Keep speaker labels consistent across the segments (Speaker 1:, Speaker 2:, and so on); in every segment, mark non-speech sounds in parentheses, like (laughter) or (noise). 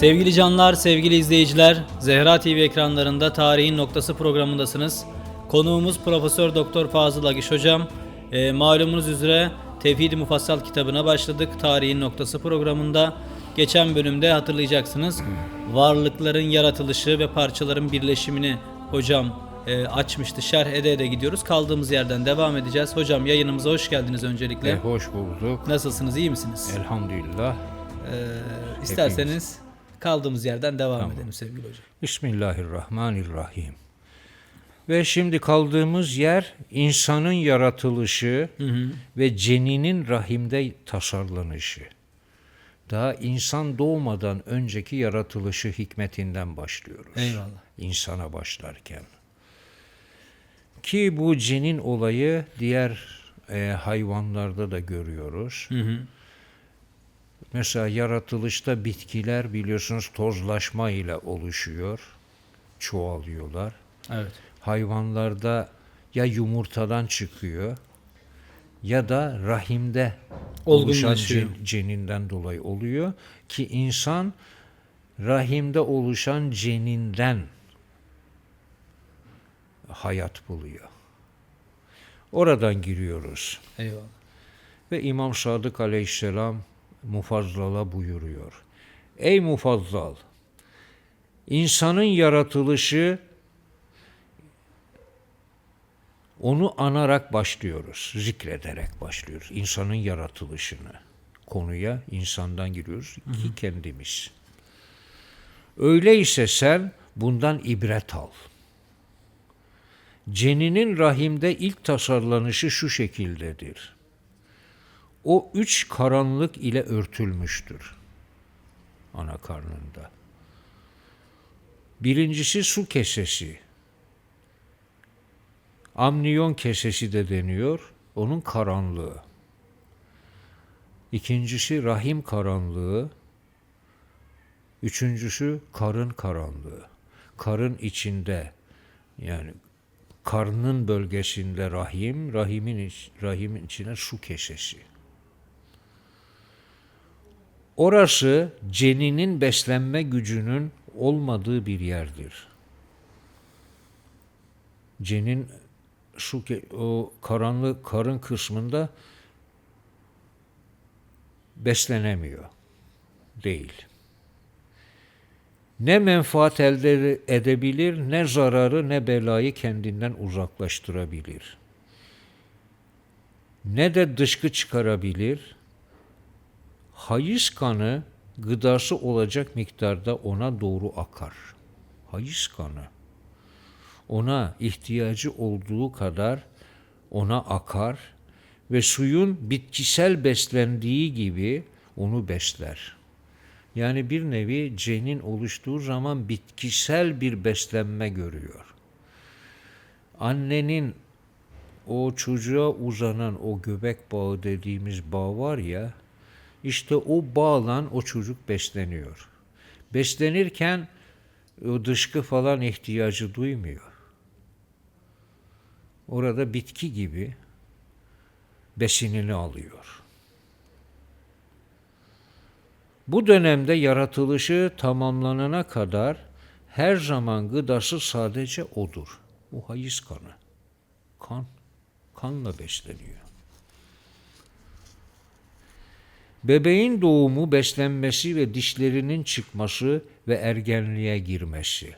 Speaker 1: Sevgili canlar, sevgili izleyiciler, Zehra TV ekranlarında Tarihin Noktası programındasınız. Konuğumuz Profesör Doktor Fazıl Agiş hocam. Ee, malumunuz üzere Tevhid-i Mufassal kitabına başladık Tarihin Noktası programında. Geçen bölümde hatırlayacaksınız varlıkların yaratılışı ve parçaların birleşimini hocam e, açmıştı. Şerh ede ede gidiyoruz. Kaldığımız yerden devam edeceğiz. Hocam yayınımıza hoş geldiniz öncelikle.
Speaker 2: E, hoş bulduk.
Speaker 1: Nasılsınız? iyi misiniz?
Speaker 2: Elhamdülillah.
Speaker 1: Ee, isterseniz kaldığımız yerden devam edelim sevgili hocam.
Speaker 2: Bismillahirrahmanirrahim. Ve şimdi kaldığımız yer insanın yaratılışı ve ceninin rahimde tasarlanışı. Daha insan doğmadan önceki yaratılışı hikmetinden başlıyoruz.
Speaker 1: Eyvallah.
Speaker 2: İnsana başlarken. Ki bu cenin olayı diğer e, hayvanlarda da görüyoruz. Mesela yaratılışta bitkiler biliyorsunuz tozlaşma ile oluşuyor, çoğalıyorlar.
Speaker 1: Evet.
Speaker 2: Hayvanlarda ya yumurtadan çıkıyor ya da rahimde oluşan ceninden dolayı oluyor ki insan rahimde oluşan ceninden hayat buluyor. Oradan giriyoruz.
Speaker 1: Eyvallah.
Speaker 2: Ve İmam Sadık aleyhisselam Mufazzal'a buyuruyor. Ey Mufazzal! insanın yaratılışı onu anarak başlıyoruz, zikrederek başlıyoruz. İnsanın yaratılışını. Konuya insandan giriyoruz ki kendimiz. Öyleyse sen bundan ibret al. Ceninin rahimde ilk tasarlanışı şu şekildedir. O üç karanlık ile örtülmüştür ana karnında. Birincisi su kesesi. Amniyon kesesi de deniyor. Onun karanlığı. İkincisi rahim karanlığı. Üçüncüsü karın karanlığı. Karın içinde yani karnın bölgesinde rahim, rahimin rahimin içine su kesesi. Orası ceninin beslenme gücünün olmadığı bir yerdir. Cenin ke- o karanlık karın kısmında beslenemiyor. Değil. Ne menfaat elde edebilir, ne zararı ne belayı kendinden uzaklaştırabilir. Ne de dışkı çıkarabilir, hayız kanı gıdası olacak miktarda ona doğru akar. Hayız kanı. Ona ihtiyacı olduğu kadar ona akar ve suyun bitkisel beslendiği gibi onu besler. Yani bir nevi cenin oluştuğu zaman bitkisel bir beslenme görüyor. Annenin o çocuğa uzanan o göbek bağı dediğimiz bağ var ya, işte o bağlan o çocuk besleniyor. Beslenirken o dışkı falan ihtiyacı duymuyor. Orada bitki gibi besinini alıyor. Bu dönemde yaratılışı tamamlanana kadar her zaman gıdası sadece odur. Bu hayız kanı. Kan. Kanla besleniyor. Bebeğin doğumu, beslenmesi ve dişlerinin çıkması ve ergenliğe girmesi.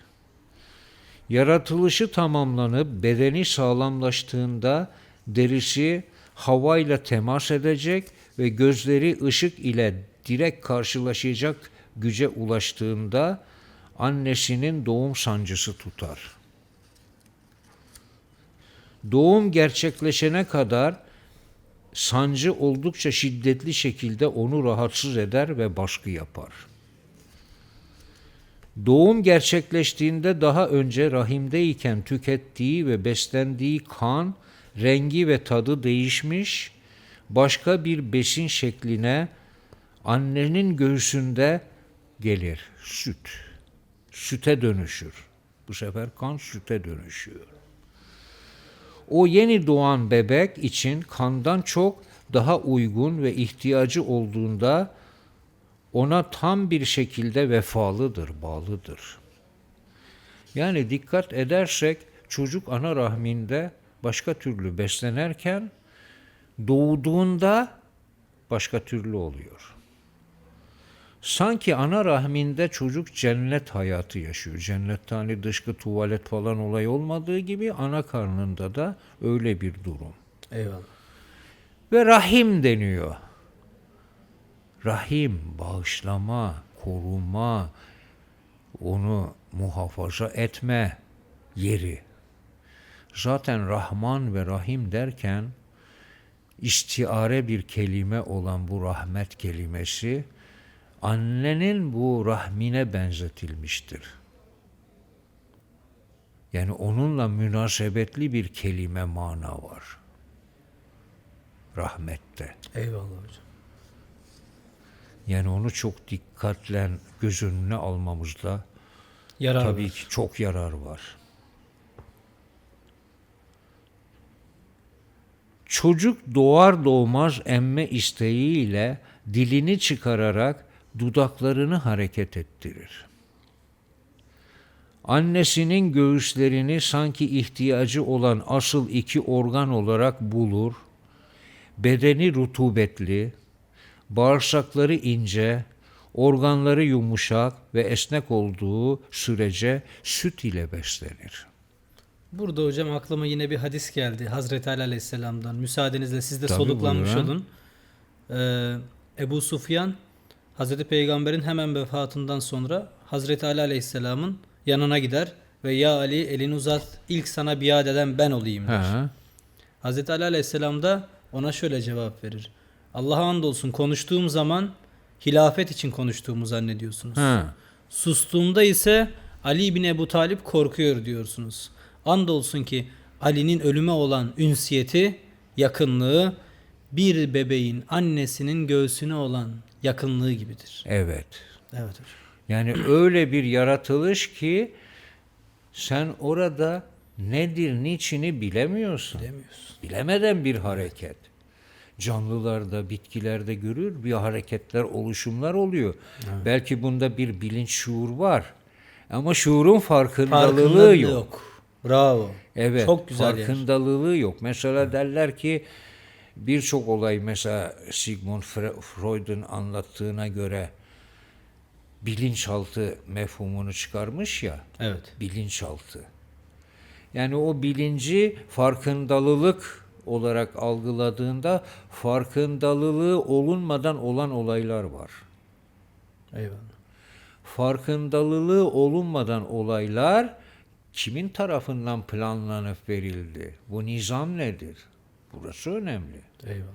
Speaker 2: Yaratılışı tamamlanıp bedeni sağlamlaştığında derisi havayla temas edecek ve gözleri ışık ile direkt karşılaşacak güce ulaştığında annesinin doğum sancısı tutar. Doğum gerçekleşene kadar sancı oldukça şiddetli şekilde onu rahatsız eder ve baskı yapar. Doğum gerçekleştiğinde daha önce rahimdeyken tükettiği ve beslendiği kan, rengi ve tadı değişmiş, başka bir besin şekline annenin göğsünde gelir. Süt. Süte dönüşür. Bu sefer kan süte dönüşüyor. O yeni doğan bebek için kandan çok daha uygun ve ihtiyacı olduğunda ona tam bir şekilde vefalıdır, bağlıdır. Yani dikkat edersek çocuk ana rahminde başka türlü beslenirken doğduğunda başka türlü oluyor. Sanki ana rahminde çocuk cennet hayatı yaşıyor. Cennette hani dışkı tuvalet falan olay olmadığı gibi ana karnında da öyle bir durum.
Speaker 1: Eyvallah.
Speaker 2: Ve rahim deniyor. Rahim, bağışlama, koruma, onu muhafaza etme yeri. Zaten Rahman ve Rahim derken istiare bir kelime olan bu rahmet kelimesi annenin bu rahmine benzetilmiştir. Yani onunla münasebetli bir kelime mana var. Rahmette.
Speaker 1: Eyvallah hocam.
Speaker 2: Yani onu çok dikkatle göz önüne almamızda
Speaker 1: Yarar
Speaker 2: tabii
Speaker 1: var.
Speaker 2: ki çok yarar var. Çocuk doğar doğmaz emme isteğiyle dilini çıkararak dudaklarını hareket ettirir. Annesinin göğüslerini sanki ihtiyacı olan asıl iki organ olarak bulur, bedeni rutubetli, bağırsakları ince, organları yumuşak ve esnek olduğu sürece süt ile beslenir.
Speaker 1: Burada hocam aklıma yine bir hadis geldi Hazreti Ali Aleyhisselam'dan. Müsaadenizle siz de
Speaker 2: Tabii,
Speaker 1: soluklanmış
Speaker 2: buyurun.
Speaker 1: olun. Ee, Ebu Sufyan Hazreti Peygamber'in hemen vefatından sonra Hazreti Ali Aleyhisselam'ın yanına gider ve ya Ali elini uzat ilk sana biat eden ben olayım der.
Speaker 2: Ha.
Speaker 1: Hazreti Ali Aleyhisselam da ona şöyle cevap verir. Allah'a andolsun konuştuğum zaman hilafet için konuştuğumu zannediyorsunuz.
Speaker 2: Ha.
Speaker 1: Sustuğumda ise Ali bin Ebu Talip korkuyor diyorsunuz. Andolsun ki Ali'nin ölüme olan ünsiyeti, yakınlığı bir bebeğin annesinin göğsüne olan yakınlığı gibidir.
Speaker 2: Evet.
Speaker 1: Evet hocam.
Speaker 2: Yani öyle bir yaratılış ki sen orada nedir, niçini bilemiyorsun.
Speaker 1: Bilemiyorsun.
Speaker 2: Bilemeden bir hareket. Canlılarda, bitkilerde görür bir hareketler, oluşumlar oluyor. Belki bunda bir bilinç, şuur var. Ama şuurun farkındalılığı
Speaker 1: Farkındalığı
Speaker 2: yok.
Speaker 1: yok. Bravo.
Speaker 2: Evet,
Speaker 1: Çok güzel yer.
Speaker 2: farkındalılığı yok. Mesela derler ki birçok olay mesela Sigmund Fre- Freud'un anlattığına göre bilinçaltı mefhumunu çıkarmış ya.
Speaker 1: Evet.
Speaker 2: Bilinçaltı. Yani o bilinci farkındalılık olarak algıladığında farkındalılığı olunmadan olan olaylar var.
Speaker 1: Eyvallah.
Speaker 2: Farkındalılığı olunmadan olaylar kimin tarafından planlanıp verildi? Bu nizam nedir? Burası önemli.
Speaker 1: Eyvallah.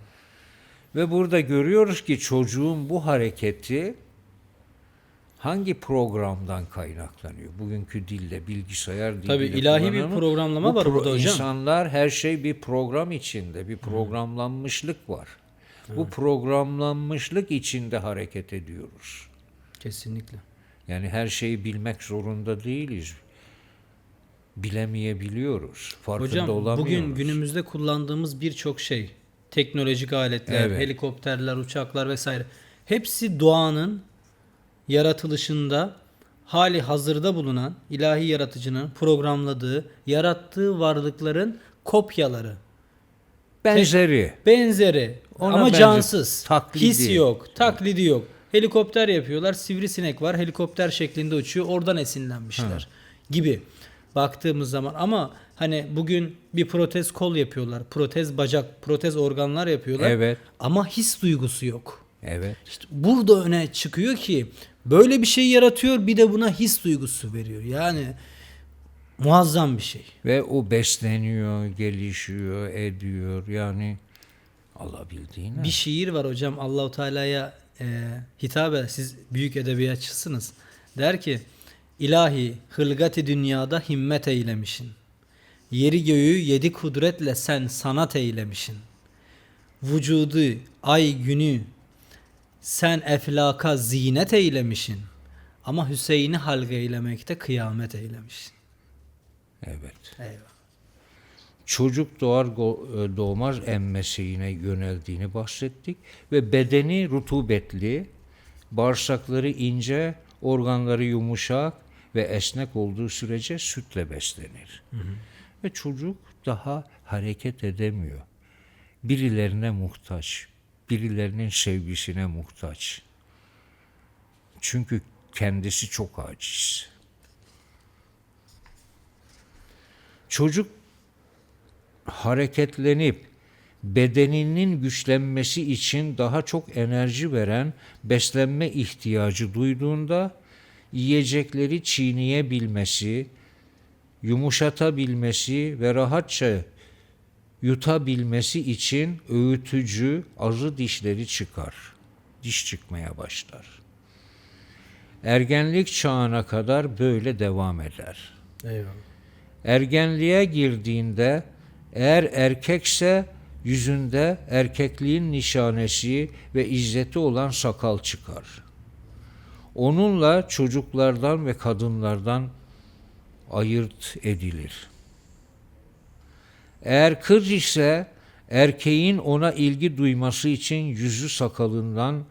Speaker 2: Ve burada görüyoruz ki çocuğun bu hareketi hangi programdan kaynaklanıyor? Bugünkü dille, bilgisayar diliyle
Speaker 1: Tabii ilahi bir programlama var burada hocam.
Speaker 2: İnsanlar her şey bir program içinde, bir programlanmışlık var. Bu programlanmışlık içinde hareket ediyoruz.
Speaker 1: Kesinlikle.
Speaker 2: Yani her şeyi bilmek zorunda değiliz. Bilemeyebiliyoruz. Farkında
Speaker 1: Hocam
Speaker 2: olamıyoruz.
Speaker 1: bugün günümüzde kullandığımız birçok şey, teknolojik aletler,
Speaker 2: Evet.
Speaker 1: helikopterler, uçaklar vesaire hepsi doğanın yaratılışında hali hazırda bulunan ilahi yaratıcının programladığı, yarattığı varlıkların kopyaları,
Speaker 2: benzeri.
Speaker 1: benzeri
Speaker 2: Ona
Speaker 1: ama
Speaker 2: benzer-
Speaker 1: cansız.
Speaker 2: taklidi.
Speaker 1: His yok, taklidi yok. Helikopter yapıyorlar, sivrisinek var, helikopter şeklinde uçuyor, oradan esinlenmişler gibi baktığımız zaman ama hani bugün bir protez kol yapıyorlar, protez bacak, protez organlar yapıyorlar
Speaker 2: Evet.
Speaker 1: ama his duygusu yok.
Speaker 2: Evet.
Speaker 1: İşte burada öne çıkıyor ki böyle bir şey yaratıyor bir de buna his duygusu veriyor. Yani muazzam bir şey.
Speaker 2: Ve o besleniyor, gelişiyor, ediyor. Yani alabildiğine.
Speaker 1: Bir şiir var hocam Allahu Teala'ya e, hitabe siz büyük edebiyatçısınız. Der ki ilahi hılgati dünyada himmet eylemişin. Yeri göğü yedi kudretle sen sanat eylemişin. Vücudu, ay günü sen eflaka zinet eylemişin. Ama Hüseyin'i halga eylemekte kıyamet eylemişin.
Speaker 2: Evet.
Speaker 1: Eyvallah.
Speaker 2: Çocuk doğar e, doğmaz emmesiğine yöneldiğini bahsettik ve bedeni rutubetli, bağırsakları ince, organları yumuşak ve esnek olduğu sürece sütle beslenir. Ve çocuk daha hareket edemiyor. Birilerine muhtaç, birilerinin sevgisine muhtaç. Çünkü kendisi çok aciz. Çocuk hareketlenip bedeninin güçlenmesi için daha çok enerji veren beslenme ihtiyacı duyduğunda yiyecekleri çiğneyebilmesi, yumuşatabilmesi ve rahatça yutabilmesi için öğütücü arı dişleri çıkar. Diş çıkmaya başlar. Ergenlik çağına kadar böyle devam eder.
Speaker 1: Eyvallah.
Speaker 2: Ergenliğe girdiğinde eğer erkekse yüzünde erkekliğin nişanesi ve izzeti olan sakal çıkar. Onunla çocuklardan ve kadınlardan ayırt edilir. Eğer kız ise erkeğin ona ilgi duyması için yüzü sakalından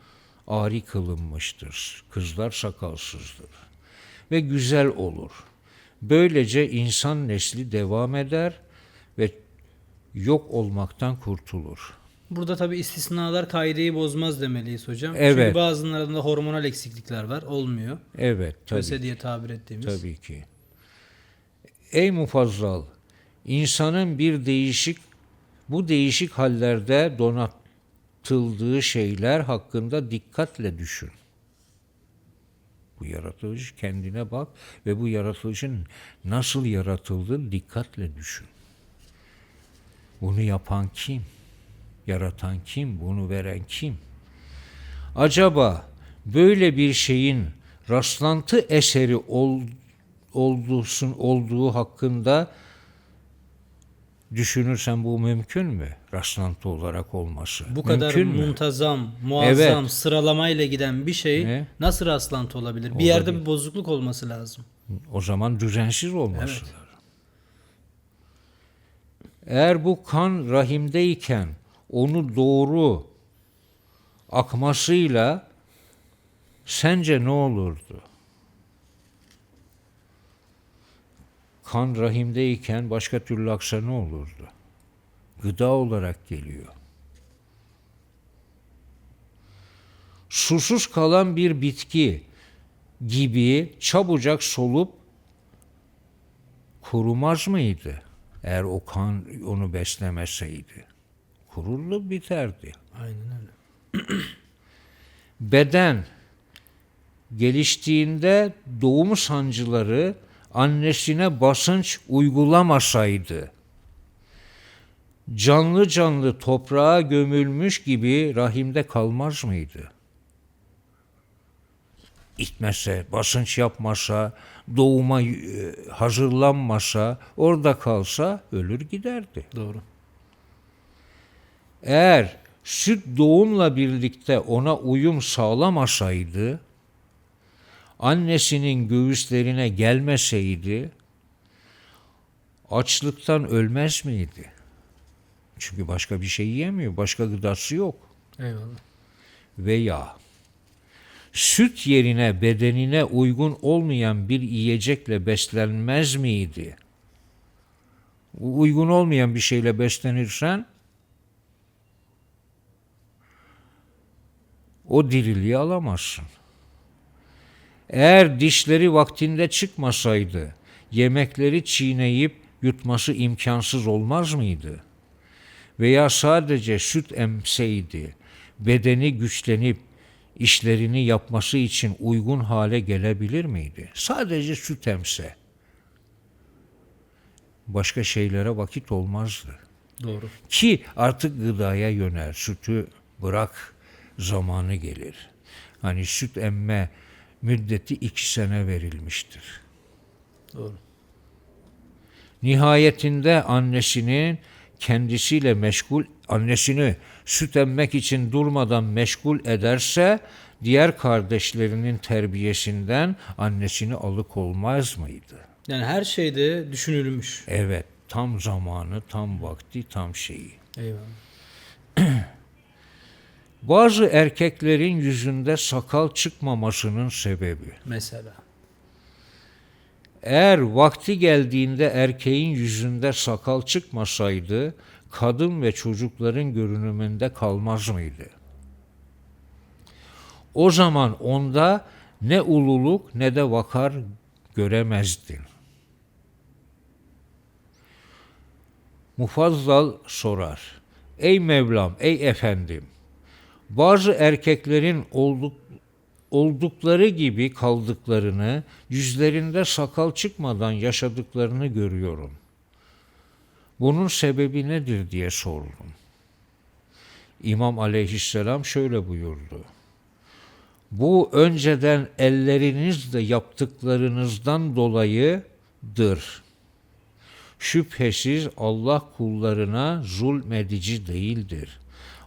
Speaker 2: ari kılınmıştır. Kızlar sakalsızdır ve güzel olur. Böylece insan nesli devam eder ve yok olmaktan kurtulur.
Speaker 1: Burada tabi istisnalar kaideyi bozmaz demeliyiz hocam.
Speaker 2: Evet.
Speaker 1: Çünkü bazılarında hormonal eksiklikler var. Olmuyor.
Speaker 2: Evet, tabii,
Speaker 1: Köse diye tabir ettiğimiz.
Speaker 2: tabii ki. Ey mufazzal, insanın bir değişik, bu değişik hallerde donatıldığı şeyler hakkında dikkatle düşün. Bu yaratılışı kendine bak ve bu yaratılışın nasıl yaratıldığını dikkatle düşün. Bunu yapan kim? Yaratan kim? Bunu veren kim? Acaba böyle bir şeyin rastlantı eseri ol, olduğusun, olduğu hakkında düşünürsen bu mümkün mü? Rastlantı olarak olması.
Speaker 1: Bu kadar
Speaker 2: mümkün mü?
Speaker 1: muntazam, muazzam,
Speaker 2: Evet.
Speaker 1: sıralamayla giden bir şey
Speaker 2: Ne?
Speaker 1: nasıl rastlantı olabilir? Bir yerde bir bozukluk olması lazım.
Speaker 2: O zaman düzensiz olması lazım. Eğer bu kan rahimdeyken onu doğru akmasıyla sence ne olurdu? Kan rahimdeyken başka türlü aksa ne olurdu? Gıda olarak geliyor. Susuz kalan bir bitki gibi çabucak solup kurumaz mıydı? Eğer o kan onu beslemeseydi. Kurullu biterdi.
Speaker 1: Aynen öyle. (clears throat)
Speaker 2: Beden geliştiğinde doğum sancıları annesine basınç uygulamasaydı, canlı canlı toprağa gömülmüş gibi rahimde kalmaz mıydı? İtmese, basınç yapmasa, doğuma e, hazırlanmasa, orada kalsa ölür giderdi.
Speaker 1: Doğru.
Speaker 2: Eğer süt doğumla birlikte ona uyum sağlamasaydı, annesinin göğüslerine gelmeseydi, açlıktan ölmez miydi? Çünkü başka bir şey yiyemiyor, başka gıdası yok.
Speaker 1: Eyvallah.
Speaker 2: Veya süt yerine bedenine uygun olmayan bir yiyecekle beslenmez miydi? Uygun olmayan bir şeyle beslenirsen o diriliği alamazsın. Eğer dişleri vaktinde çıkmasaydı, yemekleri çiğneyip yutması imkansız olmaz mıydı? Veya sadece süt emseydi, bedeni güçlenip işlerini yapması için uygun hale gelebilir miydi? Sadece süt emse. Başka şeylere vakit olmazdı.
Speaker 1: Doğru.
Speaker 2: Ki artık gıdaya yönel, sütü bırak zamanı gelir. Hani süt emme müddeti iki sene verilmiştir.
Speaker 1: Doğru.
Speaker 2: Nihayetinde annesinin kendisiyle meşgul, annesini süt emmek için durmadan meşgul ederse, diğer kardeşlerinin terbiyesinden annesini alıkolmaz mıydı?
Speaker 1: Yani her şeyde düşünülmüş.
Speaker 2: Evet, tam zamanı, tam vakti, tam şeyi.
Speaker 1: Eyvallah. (clears throat)
Speaker 2: Bazı erkeklerin yüzünde sakal çıkmamasının sebebi.
Speaker 1: Mesela.
Speaker 2: Eğer vakti geldiğinde erkeğin yüzünde sakal çıkmasaydı, kadın ve çocukların görünümünde kalmaz mıydı? O zaman onda ne ululuk ne de vakar göremezdin. Mufazzal sorar. Ey Mevlam, ey efendim, bazı erkeklerin olduk, oldukları gibi kaldıklarını, yüzlerinde sakal çıkmadan yaşadıklarını görüyorum. Bunun sebebi nedir diye sordum. İmam aleyhisselam şöyle buyurdu. Bu önceden ellerinizle yaptıklarınızdan dolayıdır. Şüphesiz Allah kullarına zulmedici değildir.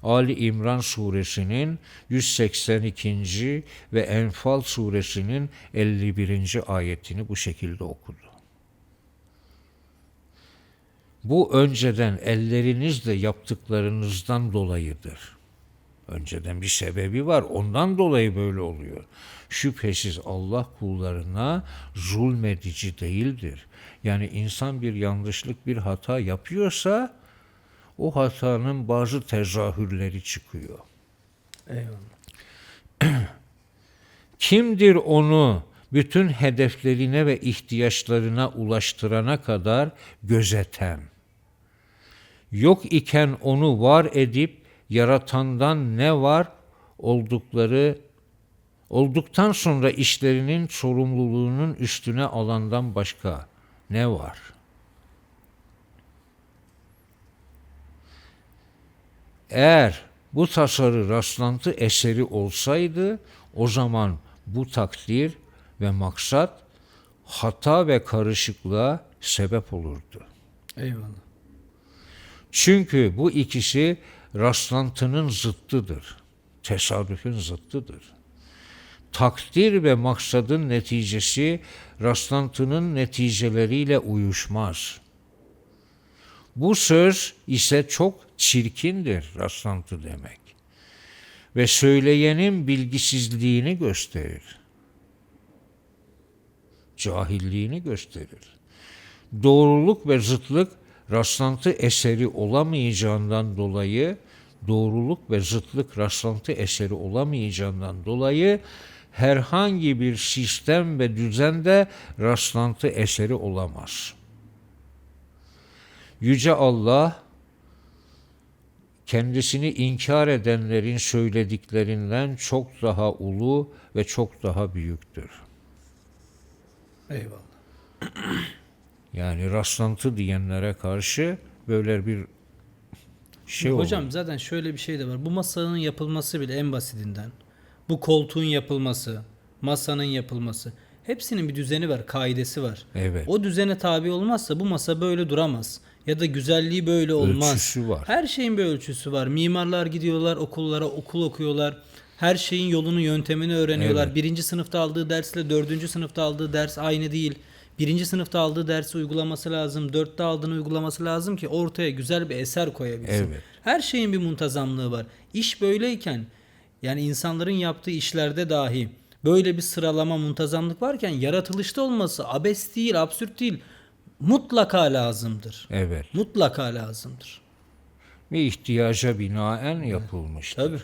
Speaker 2: Ali İmran suresinin 182. ve Enfal suresinin 51. ayetini bu şekilde okudu. Bu önceden ellerinizle yaptıklarınızdan dolayıdır. Önceden bir sebebi var. Ondan dolayı böyle oluyor. Şüphesiz Allah kullarına zulmedici değildir. Yani insan bir yanlışlık, bir hata yapıyorsa o hatanın bazı tezahürleri çıkıyor. (clears throat) Kimdir onu bütün hedeflerine ve ihtiyaçlarına ulaştırana kadar gözeten? Yok iken onu var edip yaratandan ne var oldukları olduktan sonra işlerinin sorumluluğunun üstüne alandan başka ne var? Eğer bu tasarı rastlantı eseri olsaydı o zaman bu takdir ve maksat hata ve karışıklığa sebep olurdu.
Speaker 1: Eyvallah.
Speaker 2: Çünkü bu ikisi rastlantının zıttıdır. Tesadüfün zıttıdır. Takdir ve maksadın neticesi rastlantının neticeleriyle uyuşmaz. Bu söz ise çok çirkindir rastlantı demek. Ve söyleyenin bilgisizliğini gösterir. Cahilliğini gösterir. Doğruluk ve zıtlık rastlantı eseri olamayacağından dolayı doğruluk ve zıtlık rastlantı eseri olamayacağından dolayı herhangi bir sistem ve düzende rastlantı eseri olamaz. Yüce Allah kendisini inkar edenlerin söylediklerinden çok daha ulu ve çok daha büyüktür.
Speaker 1: Eyvallah.
Speaker 2: Yani rastlantı diyenlere karşı böyle bir şey olur.
Speaker 1: Hocam zaten şöyle bir şey de var. Bu masanın yapılması bile en basitinden. Bu koltuğun yapılması, masanın yapılması. Hepsinin bir düzeni var, kaidesi var.
Speaker 2: Evet.
Speaker 1: O düzene tabi olmazsa bu masa böyle duramaz. Ya da güzelliği böyle olmaz.
Speaker 2: Ölçüsü var.
Speaker 1: Her şeyin bir ölçüsü var. Mimarlar gidiyorlar okullara, okul okuyorlar. Her şeyin yolunu, yöntemini öğreniyorlar.
Speaker 2: Evet.
Speaker 1: Birinci sınıfta aldığı dersle dördüncü sınıfta aldığı ders aynı değil. Birinci sınıfta aldığı dersi uygulaması lazım. Dörtte aldığını uygulaması lazım ki ortaya güzel bir eser koyabilsin.
Speaker 2: Evet.
Speaker 1: Her şeyin bir muntazamlığı var. İş böyleyken yani insanların yaptığı işlerde dahi böyle bir sıralama muntazamlık varken yaratılışta olması abes değil, absürt değil. Mutlaka lazımdır.
Speaker 2: Evet.
Speaker 1: Mutlaka lazımdır.
Speaker 2: Ve ihtiyaca binaen yapılmıştır.
Speaker 1: Tabii.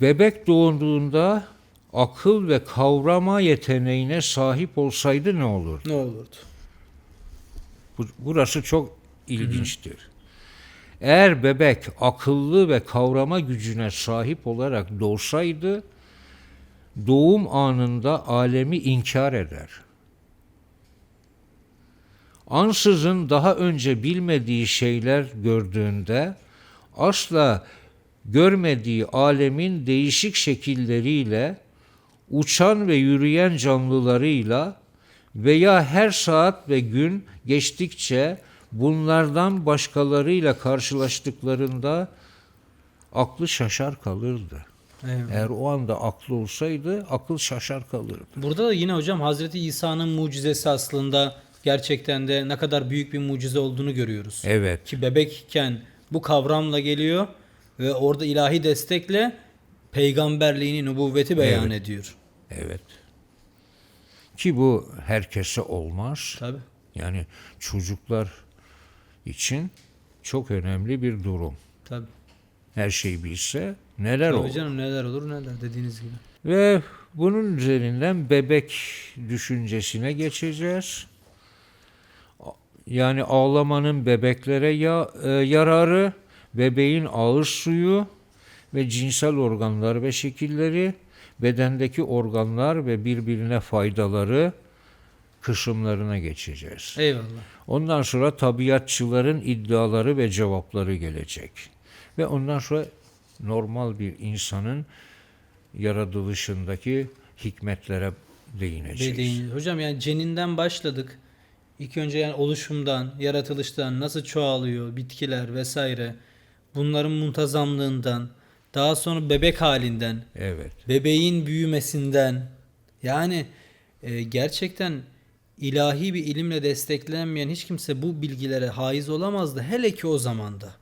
Speaker 2: Bebek doğduğunda akıl ve kavrama yeteneğine sahip olsaydı ne olur?
Speaker 1: Ne olurdu?
Speaker 2: Bu- Burası çok ilginçtir. Eğer bebek akıllı ve kavrama gücüne sahip olarak doğsaydı, doğum anında alemi inkar eder. Ansızın daha önce bilmediği şeyler gördüğünde asla görmediği alemin değişik şekilleriyle uçan ve yürüyen canlılarıyla veya her saat ve gün geçtikçe bunlardan başkalarıyla karşılaştıklarında aklı şaşar kalırdı.
Speaker 1: Eyvallah.
Speaker 2: Eğer o anda aklı olsaydı akıl şaşar kalırdı.
Speaker 1: Burada da yine hocam Hazreti İsa'nın mucizesi aslında gerçekten de ne kadar büyük bir mucize olduğunu görüyoruz.
Speaker 2: Evet.
Speaker 1: Ki bebekken bu kavramla geliyor ve orada ilahi destekle peygamberliğini, nübüvveti beyan ediyor.
Speaker 2: Evet. Ki bu herkese olmaz.
Speaker 1: Tabi.
Speaker 2: Yani çocuklar için çok önemli bir durum.
Speaker 1: Tabi.
Speaker 2: Her şeyi bilse neler
Speaker 1: Tabii
Speaker 2: olur.
Speaker 1: canım neler olur neler dediğiniz gibi.
Speaker 2: Ve bunun üzerinden bebek düşüncesine geçeceğiz. Yani ağlamanın bebeklere ya, e, yararı, bebeğin ağız suyu ve cinsel organlar ve şekilleri, bedendeki organlar ve birbirine faydaları kısımlarına geçeceğiz.
Speaker 1: Eyvallah.
Speaker 2: Ondan sonra tabiatçıların iddiaları ve cevapları gelecek. Ve ondan sonra normal bir insanın yaratılışındaki hikmetlere değineceğiz.
Speaker 1: Dediğin, hocam yani ceninden başladık. İlk önce yani oluşumdan, yaratılıştan, nasıl çoğalıyor, bitkiler vesaire. Bunların muntazamlığından, daha sonra bebek halinden,
Speaker 2: Evet.
Speaker 1: bebeğin büyümesinden. Yani e, gerçekten ilahi bir ilimle desteklenmeyen hiç kimse bu bilgilere haiz olamazdı. Hele ki o zamanda.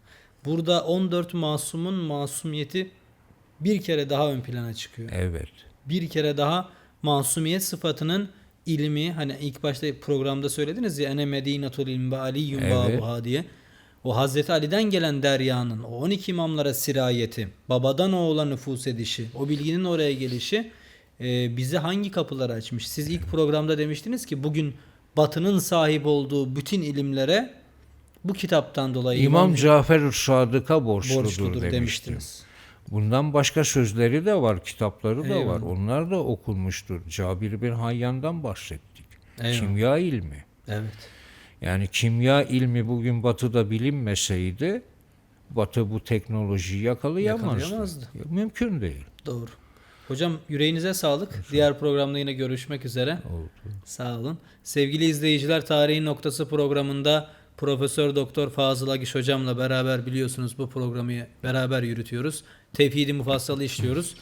Speaker 1: Burada 14 masumun masumiyeti bir kere daha ön plana çıkıyor
Speaker 2: Evet.
Speaker 1: bir kere daha masumiyet sıfatının ilmi hani ilk başta programda söylediniz ya ene medinatul ilmi aliyyun
Speaker 2: Evet.
Speaker 1: babuha diye. O Hazreti Ali'den gelen deryanın o 12 imamlara sirayeti, babadan oğula nüfus edişi, o bilginin oraya gelişi e, bize hangi kapıları açmış? Siz ilk programda demiştiniz ki bugün Batı'nın sahip olduğu bütün ilimlere bu kitaptan dolayı
Speaker 2: İmam Cafer Sadık'a borçludur,
Speaker 1: borçludur demiştiniz.
Speaker 2: Bundan başka sözleri de var, kitapları da var.
Speaker 1: Eyvallah.
Speaker 2: Onlar da okunmuştur. Cabir bin Hayyan'dan bahsettik.
Speaker 1: Eyvallah.
Speaker 2: Kimya ilmi.
Speaker 1: Evet.
Speaker 2: Yani kimya ilmi bugün batıda bilinmeseydi batı bu teknolojiyi yakalayamazdı.
Speaker 1: Yakalayamazdı.
Speaker 2: Mümkün değil.
Speaker 1: Doğru. Hocam yüreğinize sağlık. Diğer programda yine görüşmek üzere.
Speaker 2: Oldu.
Speaker 1: Sağ olun. Sevgili izleyiciler Tarihin Noktası programında Profesör Doktor Fazıl Agiş hocamla beraber biliyorsunuz bu programı beraber yürütüyoruz. Tevhidi mufassalı işliyoruz.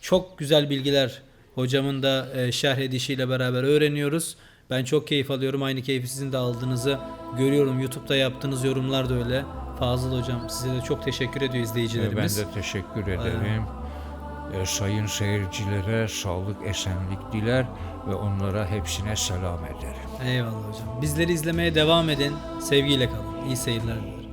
Speaker 1: Çok güzel bilgiler hocamın da e, şerh edişiyle beraber öğreniyoruz. Ben çok keyif alıyorum. Aynı keyfi sizin de aldığınızı görüyorum. YouTube'da yaptığınız yorumlar da öyle. Fazıl hocam size de çok teşekkür ediyor
Speaker 2: Ve ben
Speaker 1: izleyicilerimiz.
Speaker 2: de teşekkür ederim. Ee, sayın seyircilere sağlık, esenlik diler ve onlara hepsine selam ederim.
Speaker 1: Eyvallah hocam. Bizleri izlemeye devam edin. Sevgiyle kalın. İyi seyirler. dilerim.